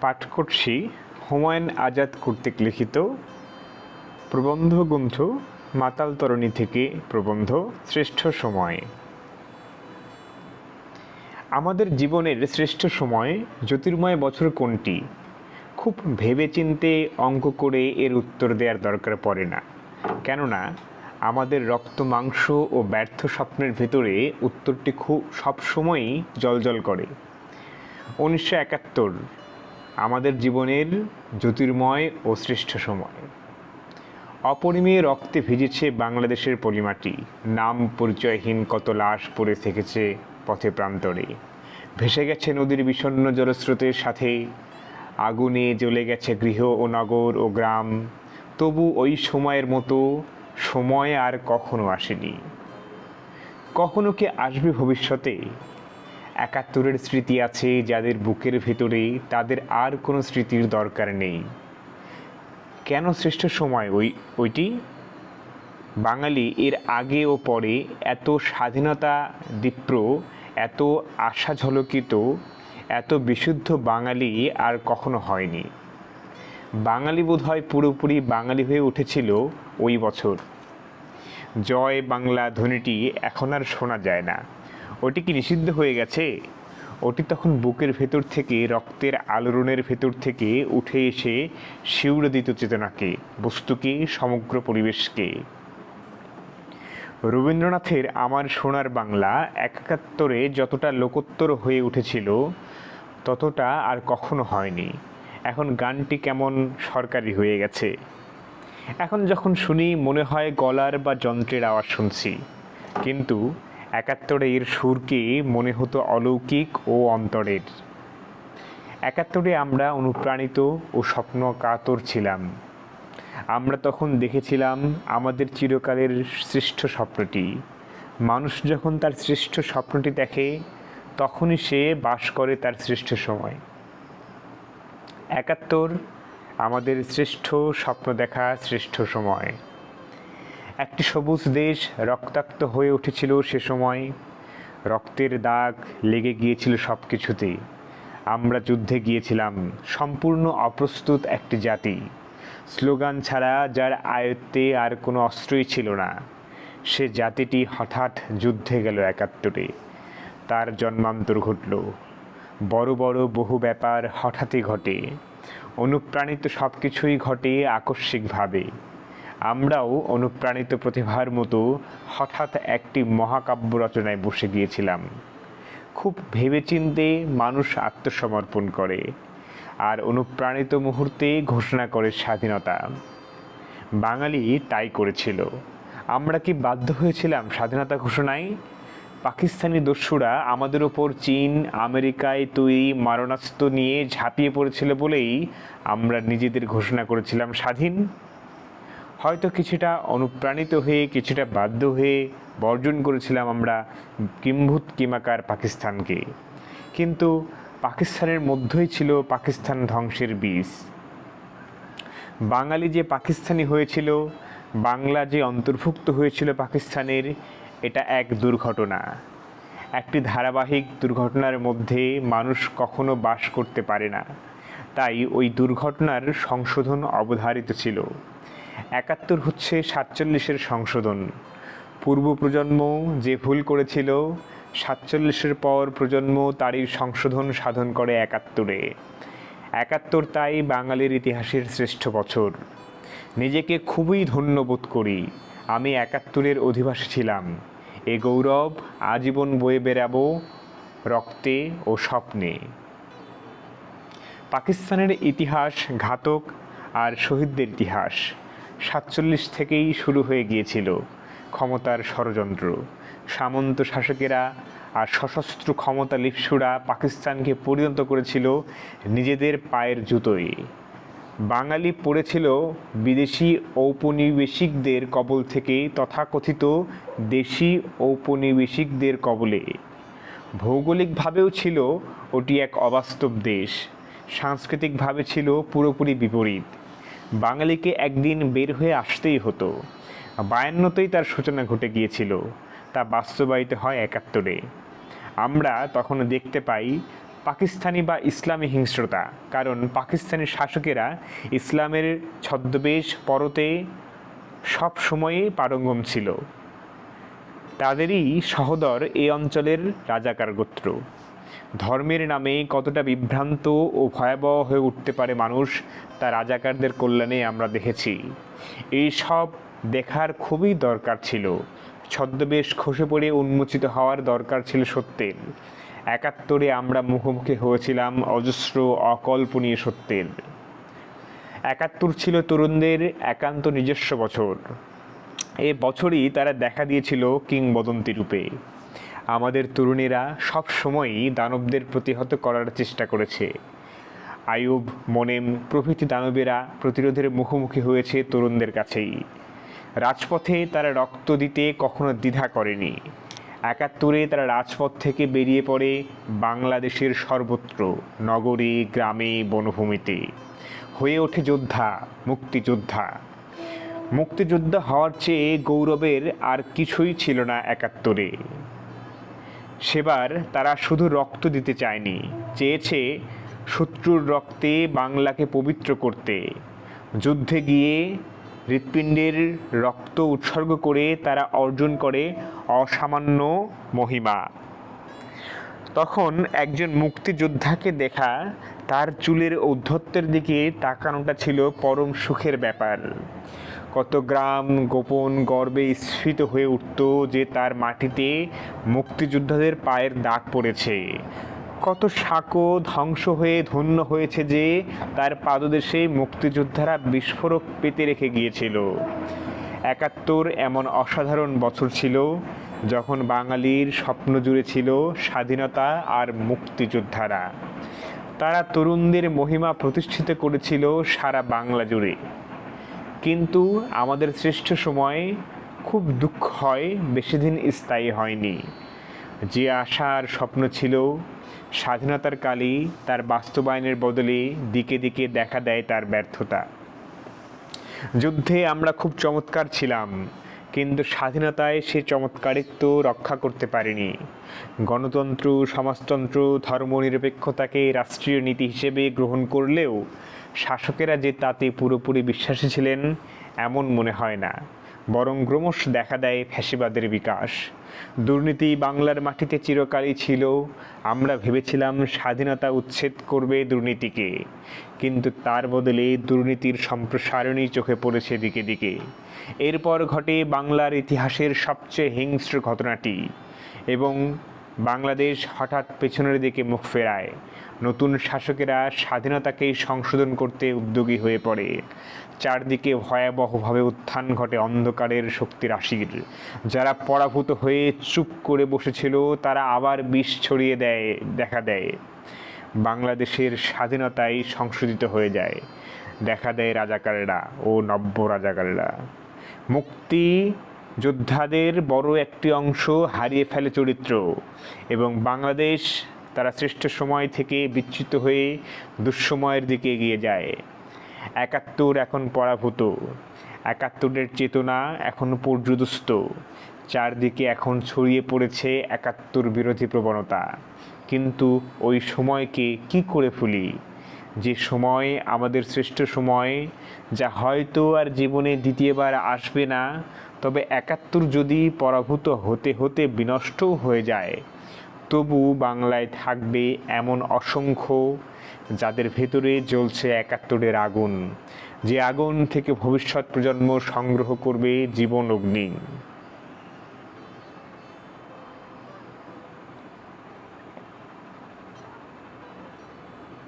পাঠ করছি হুমায়ুন আজাদ কর্তৃক লিখিত প্রবন্ধ গ্রন্থ মাতাল তরণী থেকে প্রবন্ধ শ্রেষ্ঠ সময়। আমাদের জীবনের শ্রেষ্ঠ সময় জ্যোতির্ময় বছর কোনটি? খুব ভেবেচিন্তে অঙ্ক করে এর উত্তর দেওয়ার দরকার পড়ে না। কেননা, আমাদের রক্ত, মাংস ও ব্যর্থ স্বপ্নের ভেতরে উত্তরটি খুব সবসময়ই জলজল করে। উনিশশো একাত্তর আমাদের জীবনের জ্যোতির্ময় ও শ্রেষ্ঠ সময়। অপরিমেয় রক্তে ভিজেছে বাংলাদেশের পলিমাটি। নাম পরিচয়হীন কত লাশ পড়ে থেকেছে পথে প্রান্তরে। ভেসে গেছে নদীর বিষণ্ণ জলস্রোতের সাথে। আগুনে জ্বলে গেছে গৃহ ও নগর ও গ্রাম। তবু ওই সময়ের মতো সময় আর কখনো আসেনি। কখনো কি আসবে ভবিষ্যতে? একাত্তরের স্মৃতি আছে যাদের বুকের ভেতরে, তাদের আর কোনো স্মৃতির দরকার নেই। কেন শ্রেষ্ঠ সময় ওই, ওইটি? বাঙালি এর আগে ও পরে এত স্বাধীনতা দীপ্র, এত আশা ঝলকিত, এত বিশুদ্ধ বাঙালি আর কখনো হয়নি। বাঙালি বোধহয় পুরোপুরি বাঙালি হয়ে উঠেছিল ওই বছর। জয় বাংলা ধ্বনিটি এখন আর শোনা যায় না। ওটি কি নিষিদ্ধ হয়ে গেছে? ওটি তখন বুকের ভেতর থেকে, রক্তের আলোড়নের ভেতর থেকে উঠে এসে শিউরে দিত চেতনাকে, বস্তুকে, সমগ্র পরিবেশকে। রবীন্দ্রনাথের আমার সোনার বাংলা একাত্তরে যতটা লোকোত্তর হয়ে উঠেছিল, ততটা আর কখনো হয়নি। এখন গানটি কেমন সরকারি হয়ে গেছে? এখন যখন শুনি, মনে হয় গলার বা যন্ত্রের আওয়াজ শুনছি। কিন্তু একাত্তরে এর সুরকে মনে হতো অলৌকিক ও অন্তরের? একাত্তরে আমরা অনুপ্রাণিত ও স্বপ্ন কাতর ছিলাম। আমরা তখন দেখেছিলাম আমাদের চিরকালের শ্রেষ্ঠ স্বপ্নটি। মানুষ যখন তার শ্রেষ্ঠ স্বপ্নটি দেখে, তখনই সে বাস করে তার শ্রেষ্ঠ সময়। একাত্তর আমাদের শ্রেষ্ঠ স্বপ্ন দেখা শ্রেষ্ঠ সময়। একটি সবুজ দেশ রক্তাক্ত হয়ে উঠেছিল সে সময়। রক্তের দাগ লেগে গিয়েছিল সব কিছুতেই আমরা যুদ্ধে গিয়েছিলাম, সম্পূর্ণ অপ্রস্তুত একটি জাতি। স্লোগান ছাড়া যার আয়ত্তে আর কোনো অস্ত্রই ছিল না। সে জাতিটি হঠাৎ যুদ্ধে গেল একাত্তরে। তার জন্মান্তর ঘটল। বড় বড় বহু ব্যাপার হঠাৎই ঘটে। অনুপ্রাণিত সব কিছুই ঘটে আকস্মিকভাবে। আমরাও অনুপ্রাণিত প্রতিভার মতো হঠাৎ একটি মহাকাব্য রচনায় বসে গিয়েছিলাম। খুব ভেবেচিন্তে মানুষ আত্মসমর্পণ করে আর অনুপ্রাণিত মুহূর্তে ঘোষণা করে স্বাধীনতা। বাঙালি তাই করেছিল। আমরা কি বাধ্য হয়েছিলাম স্বাধীনতা ঘোষণায়? পাকিস্তানি দস্যুরা আমাদের ওপর চীন, আমেরিকায় তৈরি মারণাস্ত্র নিয়ে ঝাঁপিয়ে পড়েছিল বলেই আমরা নিজেদের ঘোষণা করেছিলাম স্বাধীন। হয়তো কিছুটা অনুপ্রাণিত হয়ে, কিছুটা বাধ্য হয়ে বর্জন করেছিলাম আমরা কিম্ভূত কিমাকার পাকিস্তানকে। কিন্তু পাকিস্তানের মধ্যেই ছিল পাকিস্তান ধ্বংসের বীজ। বাঙালি যে পাকিস্তানি হয়েছিল, বাংলা যে অন্তর্ভুক্ত হয়েছিল পাকিস্তানের, এটা এক দুর্ঘটনা। একটি ধারাবাহিক দুর্ঘটনার মধ্যে মানুষ কখনো বাস করতে পারে না। তাই ওই দুর্ঘটনার সংশোধন অবধারিত ছিল। একাত্তর হচ্ছে সাতচল্লিশের সংশোধন। পূর্ব প্রজন্ম যে ভুল করেছিল, সাতচল্লিশের পর প্রজন্ম তারই সংশোধন সাধন করে একাত্তরে। একাত্তর তাই বাঙালির ইতিহাসের শ্রেষ্ঠ বছর। নিজেকে খুবই ধন্য বোধ করি, আমি একাত্তরের অধিবাসী ছিলাম। এ গৌরব আজীবন বয়ে বেড়াবো রক্তে ও স্বপ্নে। পাকিস্তানের ইতিহাস ঘাতক আর শহীদদের ইতিহাস। সাতচল্লিশ থেকেই শুরু হয়ে গিয়েছিল ক্ষমতার ষড়যন্ত্র। সামন্ত শাসকেরা আর সশস্ত্র ক্ষমতা লিপ্সুরা পাকিস্তানকে পরিণত করেছিল নিজেদের পায়ের জুতোয়। বাঙালি পড়েছিল বিদেশি ঔপনিবেশিকদের কবল থেকে তথাকথিত দেশি ঔপনিবেশিকদের কবলে। ভৌগোলিকভাবেও ছিল ওটি এক অবাস্তব দেশ, সাংস্কৃতিকভাবে ছিল পুরোপুরি বিপরীত। বাঙালিকে একদিন বের হয়ে আসতেই হতো। বায়ান্নতেই তার সূচনা ঘটে গিয়েছিল, তা বাস্তবায়িত হয় একাত্তরে। আমরা তখন দেখতে পাই পাকিস্তানি বা ইসলামী হিংস্রতা, কারণ পাকিস্তানি শাসকেরা ইসলামের ছদ্মবেশ পরতে সব সময়ে পারঙ্গম ছিল। তাদেরই সহদর এই অঞ্চলের রাজাকার গোত্র। ধর্মের নামে কতটা বিভ্রান্ত ও ভয়াবহ হয়ে উঠতে পারে মানুষ, তা রাজাকারদের কল্যাণে আমরা দেখেছি। এই সব দেখার খুবই দরকার ছিল। ছদ্মবেশ খসে পড়ে উন্মোচিত হওয়ার দরকার ছিল সত্যের। একাত্তরে আমরা মুখোমুখি হয়েছিলাম অজস্র অকল্পনীয় সত্যের। একাত্তর ছিল তরুণদের একান্ত নিজস্ব বছর। এ বছরই তারা দেখা দিয়েছিল কিংবদন্তি রূপে। আমাদের তরুণেরা সব সময়ই দানবদের প্রতিহত করার চেষ্টা করেছে। আয়ুব মনেম প্রভৃতি দানবেরা প্রতিরোধের মুখোমুখি হয়েছে তরুণদের কাছেই। রাজপথে তারা রক্ত দিতে কখনো দ্বিধা করেনি। একাত্তরে তারা রাজপথ থেকে বেরিয়ে পড়ে বাংলাদেশের সর্বত্র, নগরী, গ্রামে, বনভূমিতে। হয়ে ওঠে যোদ্ধা, মুক্তিযোদ্ধা। মুক্তিযোদ্ধা হওয়ার চেয়ে গৌরবের আর কিছুই ছিল না একাত্তরে। সেবার তারা শুধু রক্ত দিতে চায়নি, চেয়েছে শত্রুর রক্তে বাংলাকে পবিত্র করতে। যুদ্ধে গিয়ে হৃৎপিণ্ডের রক্ত উৎসর্গ করে তারা অর্জন করে অসামান্য মহিমা। তখন একজন মুক্তিযোদ্ধাকে দেখা তার চুলের ঔদ্ধত্যের দিকে তাকানোটা ছিল পরম সুখের ব্যাপার। কত গ্রাম গোপন গর্বে স্ফীত হয়ে উঠত যে তার মাটিতে মুক্তিযোদ্ধাদের পায়ের দাগ পড়েছে। কত সাঁকো ধ্বংস হয়ে ধন্য হয়েছে যে তার পাদদেশে মুক্তিযোদ্ধারা বিস্ফোরক পেতে রেখে গিয়েছিল। একাত্তর এমন অসাধারণ বছর ছিল যখন বাঙালির স্বপ্ন জুড়ে ছিল স্বাধীনতা আর মুক্তিযোদ্ধারা। তারা তরুণদের মহিমা প্রতিষ্ঠিত করেছিল সারা বাংলা জুড়ে। কিন্তু আমাদের শ্রেষ্ঠ সময় খুব দুঃখ হয়, বেশি দিন স্থায়ী হয়নি। যে আশার স্বপ্ন ছিল, স্বাধীনতার কালই তার বাস্তবায়নের বদলে দিকে দিকে দেখা দেয় তার ব্যর্থতা। যুদ্ধে আমরা খুব চমৎকার ছিলাম, কিন্তু স্বাধীনতায় সে চমৎকারিত্ব রক্ষা করতে পারেনি। গণতন্ত্র, সমাজতন্ত্র, ধর্মনিরপেক্ষতাকে রাষ্ট্রীয় নীতি হিসেবে গ্রহণ করলেও শাসকেরা যে তাতে পুরোপুরি বিশ্বাসী ছিলেন, এমন মনে হয় না। বরং ক্রমশ দেখা দেয় ফ্যাসিবাদের বিকাশ। দুর্নীতি বাংলার মাটিতে চিরকালই ছিল। আমরা ভেবেছিলাম স্বাধীনতা উচ্ছেদ করবে দুর্নীতিকে। কিন্তু তার বদলে দুর্নীতির সম্প্রসারণই চোখে পড়েছে দিকে দিকে। এরপর ঘটে বাংলার ইতিহাসের সবচেয়ে হিংস্র ঘটনাটি। এবং বাংলাদেশ হঠাৎ পেছনের দিকে মুখ ফেরায়। নতুন শাসকেরা স্বাধীনতাকেই সংশোধন করতে উদ্যোগী হয়ে পড়ে। চারদিকে ভয়াবহভাবে উত্থান ঘটে অন্ধকারের শক্তি রাশির যারা পরাভূত হয়ে চুপ করে বসেছিল, তারা আবার বিষ ছড়িয়ে দেয়, দেখা দেয়। বাংলাদেশের স্বাধীনতাই সংশোধিত হয়ে যায়। দেখা দেয় রাজাকারেরা ও নব্য রাজাকারেরা। মুক্তি যোদ্ধাদের বড় একটি অংশ হারিয়ে ফেলে চরিত্র এবং বাংলাদেশ তারা শ্রেষ্ঠ সময় থেকে বিচ্যুত হয়ে দুঃসময়ের দিকে এগিয়ে যায়। একাত্তর এখন পরাভূত। একাত্তরের চেতনা এখন পর্যদস্ত। চারদিকে এখন ছড়িয়ে পড়েছে একাত্তর বিরোধী প্রবণতা। কিন্তু ওই সময়কে কি করে ফুলি যে সময় আমাদের শ্রেষ্ঠ সময়, যা হয়তো আর জীবনে দ্বিতীয়বার আসবে না তবে একাত্তর যদি পরাভূত হতে হতে বিনষ্টও হয়ে যায়, তবু বাংলায় থাকবে এমন অসংখ্য যাদের ভেতরে জ্বলছে একাত্তরের আগুন, যে আগুন থেকে ভবিষ্যৎ প্রজন্ম সংগ্রহ করবে জীবন অগ্নি।